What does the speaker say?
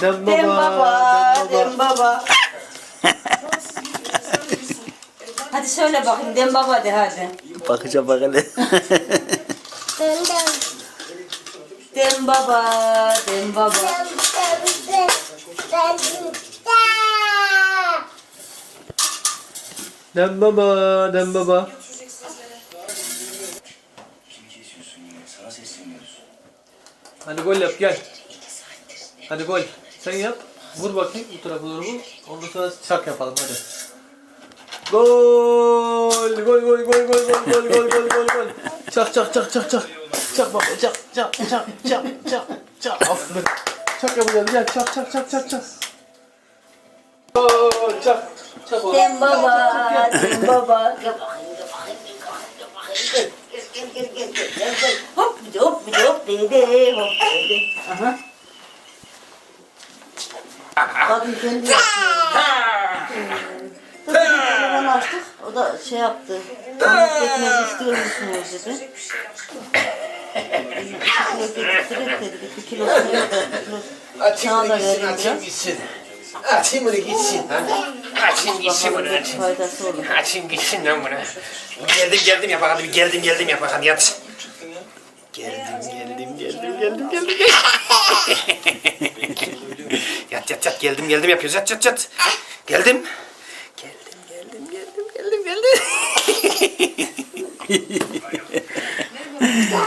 Dem Dem baba, dem dem baba. hadi söyle bakayım dem baba de hadi. Bakacağım bak hele. Dem baba, dem baba. Dem baba, dem baba. Hadi gol yap gel. Hadi gol. Sen yap. Vur bakayım bu tarafa doğru vur. Ondan sonra çak yapalım hadi. Gol! Gol gol gol gol gol gol gol gol gol gol. Çak çak çak çak çak. Çak baba çak çak çak çak çak çak. Aferin. Çak yapacağız gel çak çak çak çak çak. Gol çak. Çak oğlum. Dem baba, dem baba. Gel bakayım, gel bakayım, gel bakayım, gel bakayım. Gel, gel, gel, gel, gel. Hop, bir de hop, bir de hop, dedi, hop, dedi. Aha. Kadın kendi yapıyor. Telefon açtık, o da şey yaptı. Pamuk pekmez istiyor musunuz dedi. İki kilo getirdik dedik, iki kilo Açayım sana da da gitsin, vereyim açayım biraz. gitsin. Açayım bunu gitsin. ha. Açayım gitsin Bakalım bunu belki açayım. faydası olur. Açayım gitsin lan bunu. Geldim geldim yapak hadi bir geldim geldim yapak hadi yat. Geldim geldim geldim geldim geldim. yat yat yat geldim geldim yapıyoruz yat yat yat. Geldim. Geldim geldim geldim geldim geldim.